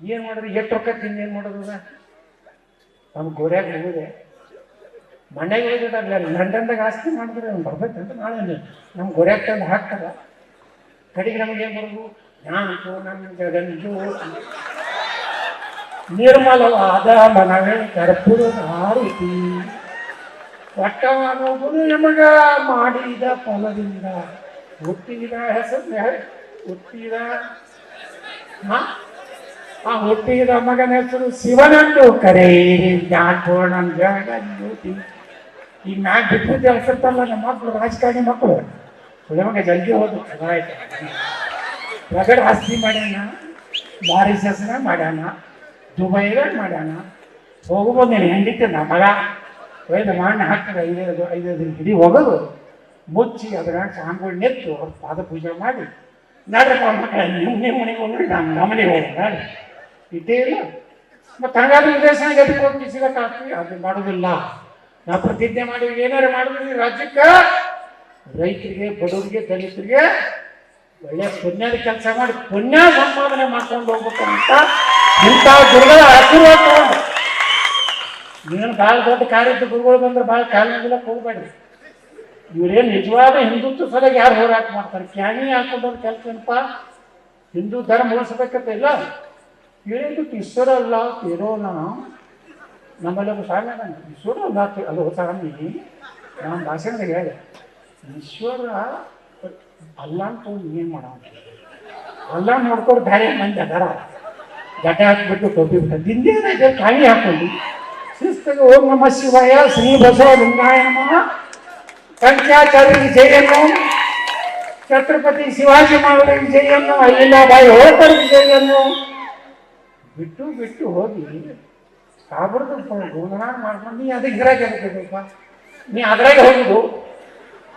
ಏನು ಮಾಡಿದ್ರೆ? ಎಷ್ಟು ರೊಕ್ಕ ತಿಂದು ಏನು ಮಾಡೋದು ನಮ್ಮ ಗೋರ್ಯಾಗ ಹೋಗಿದೆ. ಮನೆಗೆ ಹೋಗಿದ್ದಾರೆ ಲಂಡನ್ದಾಗ ಆಸ್ತಿ ಮಾಡಿದ್ರೆ ಅವ್ನು ಬರ್ಬೇಕಂತ ನಾಳೆ ನಮ್ಮ ಗೋರ್ಯಾಗ ತಂದು ಹಾಕ್ತಾರ. ಕಡೆಗೆ ನಮಗೆ ಏನು ಬರೋದು? ನಾನು ನನ್ನ ಜಗಂಜು ನಿರ್ಮಲವಾದ ಮನವೇ ಕರ್ಪುರ ಆರುತಿ ಒಟ್ಟವನೊಬ್ಬನು ನಮಗ ಮಾಡಿದ ಫಲದಿಂದ ಹುಟ್ಟಿದ ಹೆಸರು ಹುಟ್ಟಿದ ಹಾ ಆ ಹುಟ್ಟಿದ ಮಗನ ಹೆಸರು ಶಿವನನ್ನು ಕರೇ. ಜ್ಞಾನಪೂರ್ಣಂ ಜಗಜ್ಯೋತಿ ಈಗ ನಾ ಬಿಟ್ಟು ಹೆಸರ್ತಲ್ಲ ನಮ್ಮ ಮಕ್ಕಳು ರಾಜಕಾರಣಿ ಮಕ್ಕಳು. ಮಗ ಜಲ್ದಿ ಹೋದ್ರು ಆಯ್ತು ಪ್ರಗಡ ಆಸ್ತಿ ಮಾಡ್ಯಾನ ಮಾರಿಸಸ್ನ ಮಾಡ್ಯಾನ ದುಬೈಗ ಮಾಡ್ಯಾನ. ಹೋಗ್ಬೋದು ನೀನು ಹೆಂಗಿತ್ತು ನಮ್ಮ ಮಗ. ಒಯ್ದು ಮಾಡಿ ಹಾಕ್ತಾರೆ ಐದೈದು ಐದೈದು ಹಿಡಿ ಹೋಗೋದು ಮುಚ್ಚಿ ಅದರ ಸಾಂಗಳು ನೆತ್ತು, ಅವ್ರ ಪಾದ ಪೂಜೆ ಮಾಡಿ. ನಾಡ್ರಪ್ಪ ಮಕ್ಕಳ, ನಿಮ್ಮ ನಿಮ್ಮ ಮನೆಗೆ ಹೋಗ್ರಿ ನಮ್ಮ ನಮ್ಮನೆಗೆ ಹೋಗಿ ಇಟ್ಟೇ ಇಲ್ಲ. ಮತ್ತು ಹಂಗಾದ್ರೆ ವಿದೇಶಾಂಗ ಹೋಗಿ ಅದು ಮಾಡೋದಿಲ್ಲ. ನಾವು ಪ್ರತಿಜ್ಞೆ ಮಾಡಿ ಏನಾರು ಮಾಡಿದ್ರಿ ರಾಜ್ಯಕ್ಕೆ, ರೈತರಿಗೆ, ಬಡವರಿಗೆ, ದಲಿತರಿಗೆ ಒಳ್ಳೆ ಪುಣ್ಯದ ಕೆಲಸ ಮಾಡಿ, ಪುಣ್ಯ ಸಂಪಾದನೆ ಮಾಡ್ಕೊಂಡು ಹೋಗ್ಬೇಕು ಅಂತ ಇಂಥ ಗುರುಗಳ ಆಶೀರ್ವಾದ ತಗೊಂಡು ನೀನು ಭಾಳ ದೊಡ್ಡ ಕಾರ್ಯದ ಗುರುಗಳು ಬಂದ್ರೆ ಭಾಳ ಕಾಲಿನಾಗಿಲ್ಲ ಹೋಗ್ಬೇಡ್ರಿ ಇವರೇನು ನಿಜವಾದ ಹಿಂದುತ್ವ ಸಲಗೆ ಯಾರು ಹೋರಾಟ ಮಾಡ್ತಾರೆ? ಕ್ಯಾನಿ ಹಾಕೊಂಡವ್ರ ಕೆಲಸ ಏನಪ್ಪ? ಹಿಂದೂ ಧರ್ಮ ಉಳಿಸ್ಬೇಕಂತ ಇಲ್ಲ. ಈಶ್ವರ ಅಲ್ಲ ಇರೋಣ ನಮ್ಮಲ್ಲಿ ಒಬ್ಬ ಸ್ವಾಮಿ ಅದಾನ. ಈಶ್ವರ ಅಲ್ಲ ಅದು ಸ್ವಾಮಿ ನಮ್ಮ ಭಾಷಣದಾಗ ಹೇಳಿ. ಈಶ್ವರ ಅಲ್ಲ ಅಂತ ಏನು ಮಾಡೋ ಅಲ್ಲ ನೋಡ್ಕೊಂಡು ಬೇರೆ ಮಂದಿ ಅದರ. ಗಡ್ಡೆ ಹಾಕ್ಬಿಟ್ಟು ಬಿಟ್ಟು ದಿಂದೇನೈತೆ ಕಾಯಿ ಹಾಕೊಂಡು ಶಿಸ್ತಿಗೆ ಓಂ ನಮ ಶಿವಾಯ ಶ್ರೀ ಬಸವ ಲಿಂಗಾಯ ನಮಃ ಕಂಚಾಚಾರ್ಯ ಛತ್ರಪತಿ ಶಿವಾಜಿ ಮಹಾರಾಜ ಅಲ್ಲಿಲ್ಲ ಬಾಯಿ ಹೋಳ್ಕರ್ ಜಯನ್ನು ಬಿಟ್ಟು ಬಿಟ್ಟು ಹೋಗಿ ಸಾವಿರದ ಗುಣಗಾನ ಮಾಡ್ಕೊಂಡು ನೀ ಅದಕ್ಕೆ ಗಿರಾಕಿ ಎದಕ್ಕೆ ಬೇಕಾ ನೀ ಅದ್ರಾಗೆ ಹೋಗುದು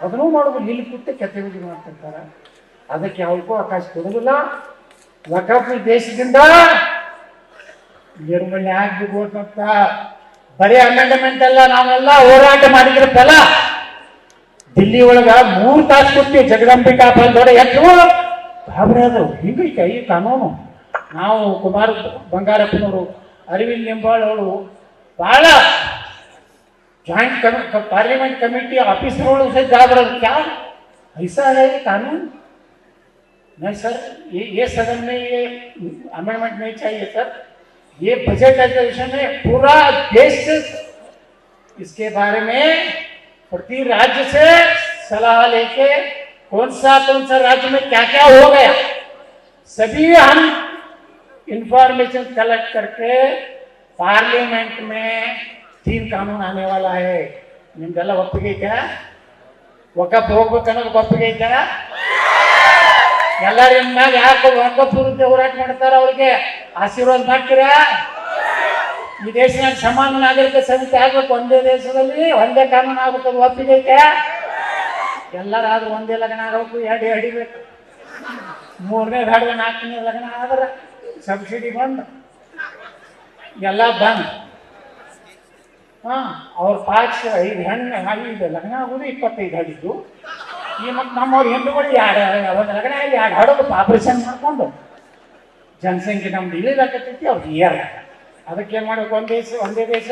ಅದನ್ನೂ ಮಾಡೋದು ಇಲ್ಲಿ ಕೂತೆ ಕೆತ್ತವಿಧಿ ಮಾಡ್ತಿರ್ತಾರೆ. ಅದಕ್ಕೆ ಯಾವಕ್ಕೂ ಅವಕಾಶ ಕೊಡೋದಿಲ್ಲ. ವಕಫ್ ದೇಶದಿಂದ ನಿರ್ಮೂಲನೆ ಆಗ್ಬೇಕು ಅಂತ ಬರೀ ಅಮೆಂಡ್ಮೆಂಟ್ ಅಲ್ಲ, ನಾವೆಲ್ಲ ಹೋರಾಟ ಮಾಡಿದ್ರೆ ಫಲ ದಿಲ್ಲಿ ಒಳಗ ಮೂರು ತಾಸು ಕೊಡ್ತೀವಿ ಜಗದಂಬಿಕಾ ಫಲದೊಡ ಎಷ್ಟು ಬಾಬ್ರೆ ಅದು ಹಿಂಗೈತೆ, ಈ ಕಾನೂನು. ನಾವು ಕುಮಾರ ಬಂಗಾರಪ್ಪನವರು ಅರವಿಂದ್ ಲಿಂಬಾಳ್ ಅವರು ಬಹಳ ಜಾಯಿಂಟ್ कम पार्लियामेंट कमेटी ऑफिसर वालों से जाग रहे क्या ऐसा है ये कानून नहीं सर ये ये सदन में ये अमेंडमेंट नहीं चाहिए सर ये बजट अधिवेशन है पूरा देश से इसके बारे में प्रति राज्य से सलाह लेके कौन सा कौन सा राज्य में क्या क्या हो गया सभी हम इंफॉर्मेशन कलेक्ट करके पार्लियामेंट में तीन कानून आने वाला है ನಿಮ್ದೆಲ್ಲ ಒಪ್ಪಿಗೆ ಐತೆ ಒಕ್ಕಪ್ಪ ಹೋಗ್ಬೇಕು ಅನ್ನೋದು ಒಪ್ಪಿಗೆ ಐತೆ ಎಲ್ಲರ ಮ್ಯಾಗ ಯಾಕೆ ಒಕ್ಕಪ್ಪ ವಿರುದ್ಧ ಹೋರಾಟ ಮಾಡ್ತಾರ ಅವ್ರಿಗೆ ಆಶೀರ್ವಾದ ಮಾಡ್ತೀರಾ ಈ ದೇಶನಾಗ ಸಮಾನ ನಾಗರಿಕ ಸಮಿತಿ ಆಗ್ಬೇಕು ಒಂದೇ ದೇಶದಲ್ಲಿ ಒಂದೇ ಕಾನೂನು ಆಗ್ಬೇಕು ಅದು ಒಪ್ಪಿಗೆ ಐತೆ ಎಲ್ಲರಾದ್ರೂ ಒಂದೇ ಲಗ್ನ ಆಗಬೇಕು ಎರಡು ಹಿಡಿಬೇಕು ಮೂರನೇ ಹಾಡಿದ ನಾಲ್ಕನೇ ಲಗ್ನ ಆದ್ರೆ ಸಬ್ಸಿಡಿ ಬಂದು. ಎಲ್ಲ ಬಂದು. ಹಾಂ, ಅವ್ರ ಪಾಕ್ಷ ಐದು ಹೆಣ್ಣು, ಐದು ಲಗ್ನ ಆಗೋದು, ಇಪ್ಪತ್ತೈದು ಹಳಿದ್ದು. ಈ ಮತ್ತು ನಮ್ಮವ್ರ ಹಿಂದೂಗಳು ಎರಡು ಒಂದು ಲಗ್ನ ಆಗಿ ಎರಡು ಹಡೋದು ಆಪರೇಷನ್ ಮಾಡಿಕೊಂಡು, ಜನಸಂಖ್ಯೆ ನಮ್ದು ಇಳಿದಾಕತ್ತೈತಿ, ಅವ್ರಿಗೆ ಏರ್ ಅದಕ್ಕೆ ಏನು ಮಾಡ್ಬೇಕು ಒಂದೇ ದೇಶ ಒಂದೇ ದೇಶ?